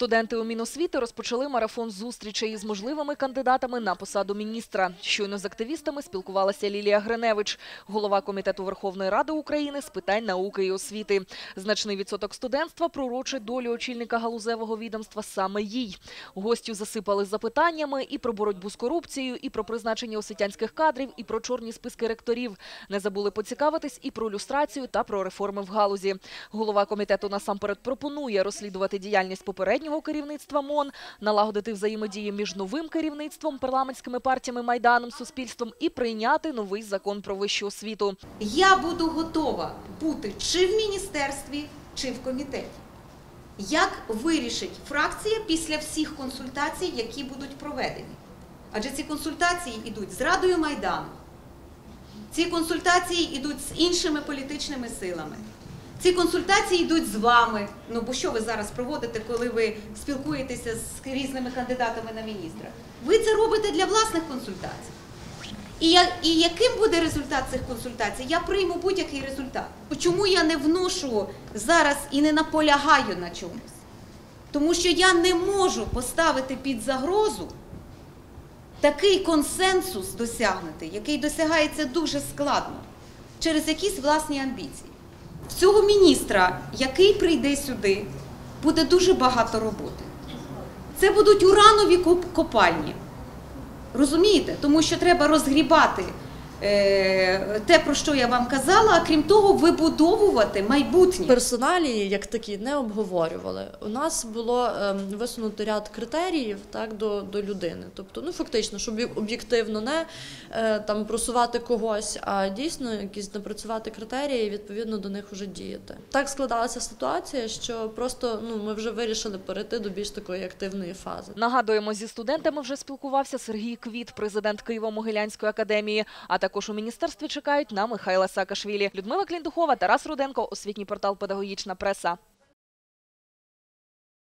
Студенти у Міносвіти розпочали марафон зустрічей із можливими кандидатами на посаду міністра. Щойно з активістами спілкувалася Лілія Гриневич, голова Комітету Верховної Ради України з питань науки і освіти. Значний відсоток студентства пророчить долю очільника галузевого відомства саме їй. Гостю засипали запитаннями і про боротьбу з корупцією, і про призначення освітянських кадрів, і про чорні списки ректорів. Не забули поцікавитись і про люстрацію та про реформи в галузі. Голова комітету насамперед пропонує розслідувати діяльність попереднього керівництва МОН, налагодити взаємодію між новим керівництвом, парламентськими партіями, майданом, суспільством і прийняти новий закон про вищу освіту. Я буду готова бути чи в міністерстві, чи в комітеті. Як вирішить фракція після всіх консультацій, які будуть проведені? Адже ці консультації йдуть з Радою Майдану, ці консультації йдуть з іншими політичними силами. Ці консультації йдуть з вами. Ну бо що ви зараз проводите, коли ви спілкуєтеся з різними кандидатами на міністра? Ви це робите для власних консультацій. І, я, і яким буде результат цих консультацій? Я прийму будь-який результат. Чому я не вношу зараз і не наполягаю на чомусь? Тому що я не можу поставити під загрозу такий консенсус досягнути, який досягається дуже складно через якісь власні амбіції. В цього міністра, який прийде сюди, буде дуже багато роботи. Це будуть уранові копальні. Розумієте? Тому що треба розгрібати те, про що я вам казала, а крім того, вибудовувати майбутнє. Персоналії як такі не обговорювали. У нас було ем, висунуто ряд критеріїв так до, до людини. Тобто, ну фактично, щоб об'єктивно не е, там просувати когось, а дійсно якісь напрацювати критерії і відповідно до них вже діяти. Так складалася ситуація, що просто ну ми вже вирішили перейти до більш такої активної фази. Нагадуємо, зі студентами вже спілкувався Сергій Квіт, президент Києво-Могилянської академії. А також у міністерстві чекають на Михайла Саакашвілі. Людмила Кліндухова, Тарас Руденко, освітній портал Педагогічна преса.